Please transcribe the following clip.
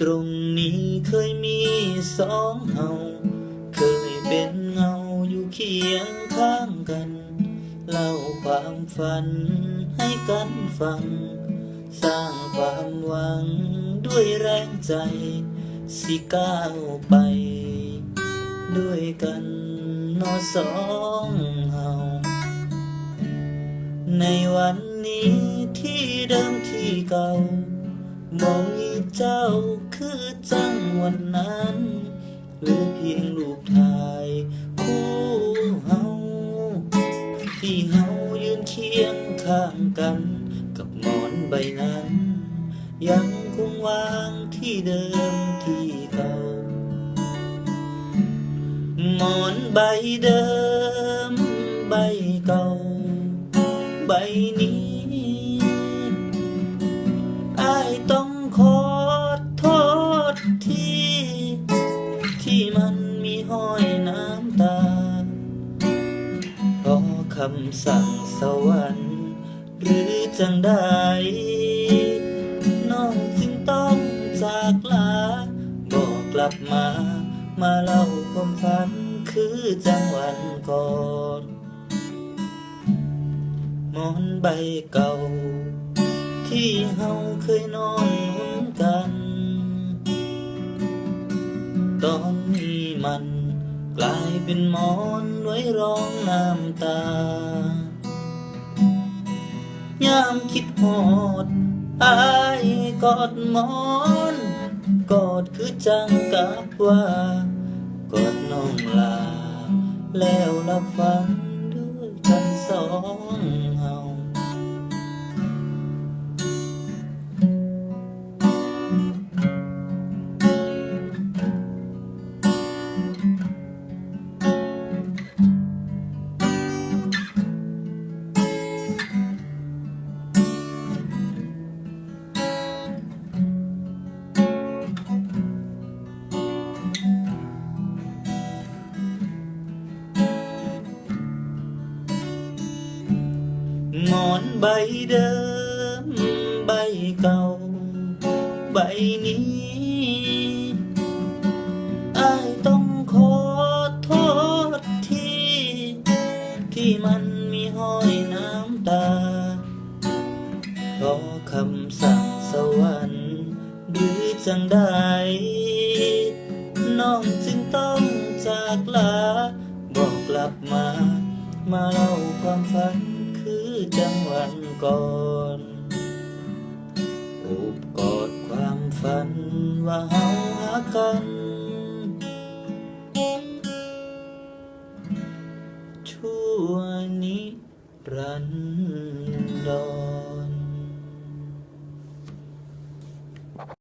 ตรงนี้เคยมีสองเฮาเคยเป็นเงาอยู่เคียงข้างกัน เล่าความฝันให้กันฟัง สร้างความหวังด้วยแรงใจ สิก้าวไป ด้วยกันนอสองเฮาในวันนี้ที่เดิมที่เก่า บอกมีเจ้าคือจังวันนั้นเหลือเพียงรูปถ่ายคู่เฮาที่เฮายืนเคียงข้างกัน กับหมอนใบนั้น ยังคงวางที่เดิมที่เก่าหมอนใบเดิม ใบเก่า ใบนี้ ห้อยน้ำตา เพราะคำสั่งสวรรค์ หรือจังใดน้องจึงต้องจากลา บอกกลับมา มาเล่าความฝันคือจังวันก่อนมอนใบเก่า ที่เฮาเคยนอนหุ้นกัน ตอน มัน กลายเป็นหมอนไว้รองน้ำตายามคิดหอดอายกอดหมอนกอดคือจังกับว่ากอดน้องลา แล้วรับฟัง หมอนใบเดิมใบเก่า ใบนี้อายต้องขอโทษที่ ที่มันมีห้อยน้ำตาเพราะคำสั่งสวรรค์หรือจังใดน้องจึงต้องจากลา บอกกลับมา มาเล่าความฝัน จังวันก่อนอุบกอดความฝันว่าเฮาหากันชั่วนิรันดร